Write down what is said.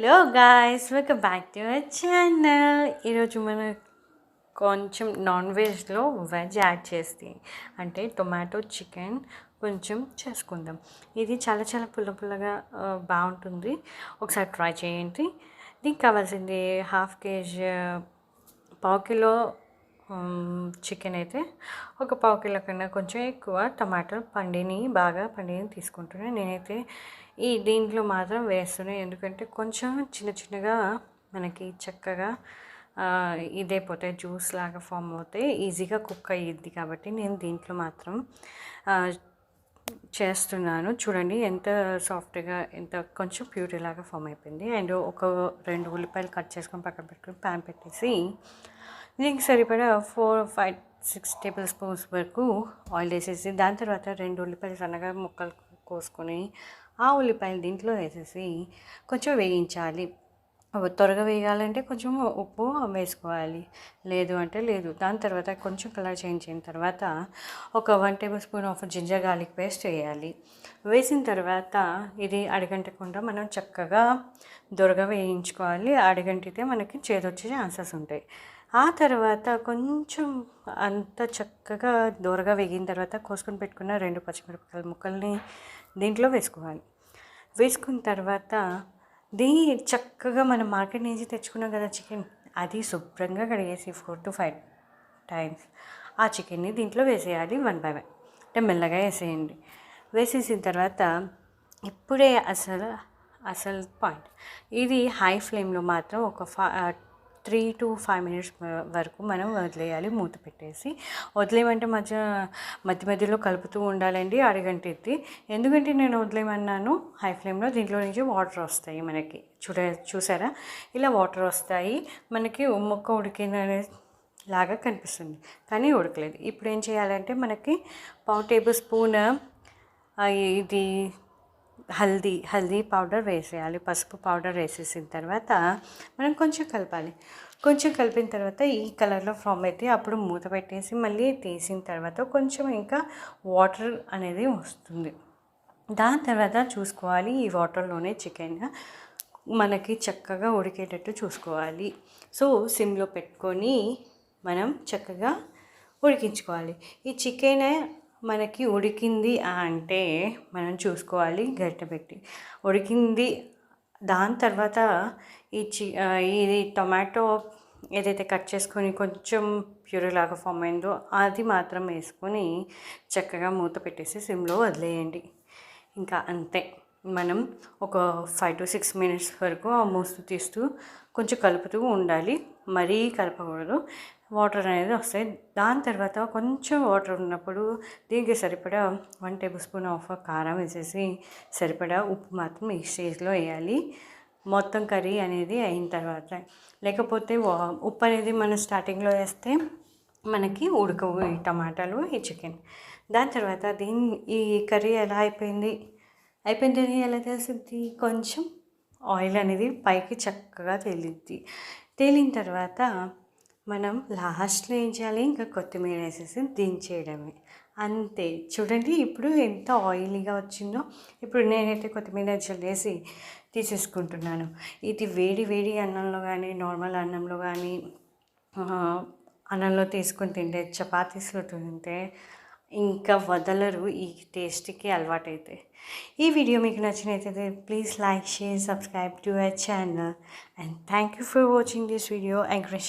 Hello guys welcome back to our channel ఈరోజు మనం కొంచెం నాన్ వెజ్లో వెజ్ యాడ్ చేస్తే అంటే టొమాటో చికెన్ కొంచెం చేసుకుందాం. ఇది చాలా చాలా పుల్ల పుల్లగా బాగుంటుంది. ఒకసారి ట్రై చేయండి. దీనికి కావాల్సింది హాఫ్ కేజీ పావు కిలో చికెన్ అయితే ఒక పావు కిలో కన్నా కొంచెం ఎక్కువ టమాటాలు పండిని బాగా పండిని తీసుకుంటున్నాను నేనైతే ఈ దీంట్లో మాత్రం వేస్తున్నాను ఎందుకంటే కొంచెం చిన్న చిన్నగా మనకి చక్కగా ఇదే ఇదైపోతాయి జ్యూస్ లాగా ఫామ్ అవుతాయి. ఈజీగా కుక్ అయ్యిద్ది కాబట్టి నేను దీంట్లో మాత్రం చేస్తున్నాను. చూడండి ఎంత సాఫ్ట్గా ఎంత కొంచెం ప్యూరీ లాగా ఫామ్ అయిపోయింది. అండ్ ఒక రెండు ఉల్లిపాయలు కట్ చేసుకొని పక్కన పెట్టుకొని ప్యాన్ పెట్టేసి దీనికి సరిపడా four five six table spoons వరకు ఆయిల్ వేసేసి దాని తర్వాత రెండు ఉల్లిపాయలు సన్నగా ముక్కలు కోసుకొని ఆ ఉల్లిపాయలు దీంట్లో వేసేసి కొంచెం వేయించాలి. త్వరగా వేయాలంటే కొంచెం ఉప్పు వేసుకోవాలి. లేదు అంటే లేదు. దాని తర్వాత కొంచెం కలర్ చేంజ్ అయిన తర్వాత ఒక one table spoon of ginger garlic paste వేయాలి. వేసిన తర్వాత ఇది అడగంటకుండా మనం చక్కగా దొరగా వేయించుకోవాలి. అడగంటితే మనకి చేదొచ్చే ఛాన్సెస్ ఉంటాయి. ఆ తర్వాత కొంచెం అంత చక్కగా దూరగా వేగిన తర్వాత కోసుకొని పెట్టుకున్న రెండు పచ్చిమిరపకాయల ముక్కల్ని దీంట్లో వేసుకోవాలి. వేసుకున్న తర్వాత దీ చక్కగా మనం మార్కెట్ నుంచి తెచ్చుకున్నాం కదా చికెన్ అది శుభ్రంగా కడిగేసి ఫోర్ టు ఫైవ్ టైమ్స్ ఆ చికెన్ని దీంట్లో వేసేయాలి వన్ బై వన్ అంటే మెల్లగా వేసేయండి. వేసేసిన తర్వాత ఇప్పుడే అసలు అసలు పాయింట్ ఇది హై ఫ్లేమ్లో మాత్రం ఒక ఫా త్రీ టు ఫైవ్ మినిట్స్ వరకు మనం వదిలేయాలి మూత పెట్టేసి. వదిలేయమంటే మధ్య మధ్య మధ్యలో కలుపుతూ ఉండాలండి అరగంటిద్ది ఎందుకంటే నేను వదిలేయమన్నాను హై ఫ్లేమ్లో దీంట్లో నుంచి వాటర్ వస్తాయి మనకి. చూడ చూసారా? ఇలా వాటర్ వస్తాయి మనకి మొక్క ఉడికిందనే లాగా కనిపిస్తుంది. కానీ ఉడకలేదు. ఇప్పుడు ఏం చేయాలంటే మనకి పావు టేబుల్ స్పూన్ ఇది హల్దీ హల్దీ పౌడర్ వేసేయాలి పసుపు పౌడర్ వేసేసిన తర్వాత మనం కొంచెం కలపాలి. కొంచెం కలిపిన తర్వాత ఈ కలర్లో ఫామ్ అయితే అప్పుడు మూత పెట్టేసి మళ్ళీ తీసిన తర్వాత కొంచెం ఇంకా వాటర్ అనేది వస్తుంది. దాని తర్వాత చూసుకోవాలి ఈ వాటర్లోనే చికెన్ మనకి చక్కగా ఉడికేటట్టు చూసుకోవాలి. సో సిమ్లో పెట్టుకొని మనం చక్కగా ఉడికించుకోవాలి. ఈ చికెన్ మనకి ఉడికింది అంటే మనం చూసుకోవాలి గరిటె పెట్టి. ఉడికింది దాని తర్వాత ఈ చి ఇది టొమాటో ఏదైతే కట్ చేసుకొని కొంచెం ప్యూరీ లాగా ఫామ్ అయిందో అది మాత్రం వేసుకొని చక్కగా మూత పెట్టేసి సిమ్లో వదిలేయండి. ఇంకా అంతే. మనం ఒక ఫైవ్ టు సిక్స్ మినిట్స్ వరకు ఆ మూస్తూ తీస్తూ కొంచెం కలుపుతూ ఉండాలి. మరీ కలపకూడదు. వాటర్ అనేది వస్తాయి. దాని తర్వాత కొంచెం వాటర్ ఉన్నప్పుడు దీనికి సరిపడా వన్ టేబుల్ స్పూన్ ఆఫ్ కారం వేసేసి సరిపడా ఉప్పు మాత్రం ఈ స్టేజ్లో వేయాలి. మొత్తం కర్రీ అనేది అయిన తర్వాత లేకపోతే ఉప్పు అనేది మనం స్టార్టింగ్లో వేస్తే మనకి ఉడకవు ఈ టమాటాలు ఈ చికెన్. దాని తర్వాత దీని ఈ కర్రీ ఎలా అయిపోయింది? అయిపోయిందని ఎలా తెలిసింది కొంచెం ఆయిల్ అనేది పైకి చక్కగా తేలిద్ది. తేలిన తర్వాత మనం లాస్ట్లో ఏం చేయాలి? ఇంకా కొత్తిమీర వేసేసి దించేయడమే. అంతే. చూడండి ఇప్పుడు ఎంత ఆయిలీగా వచ్చిందో. ఇప్పుడు నేనైతే కొత్తిమీర చల్లేసి తీసేసుకుంటున్నాను. ఇది వేడి వేడి అన్నంలో కానీ నార్మల్ అన్నంలో కానీ అన్నంలో తీసుకొని తింటే చపాతీస్లో తింటే ఇంకా వదలరు. ఈ టేస్ట్కి అలవాటైతే. ఈ వీడియో మీకు నచ్చినట్లయితే please like share subscribe to our channel. And thank you for watching this video. Encourage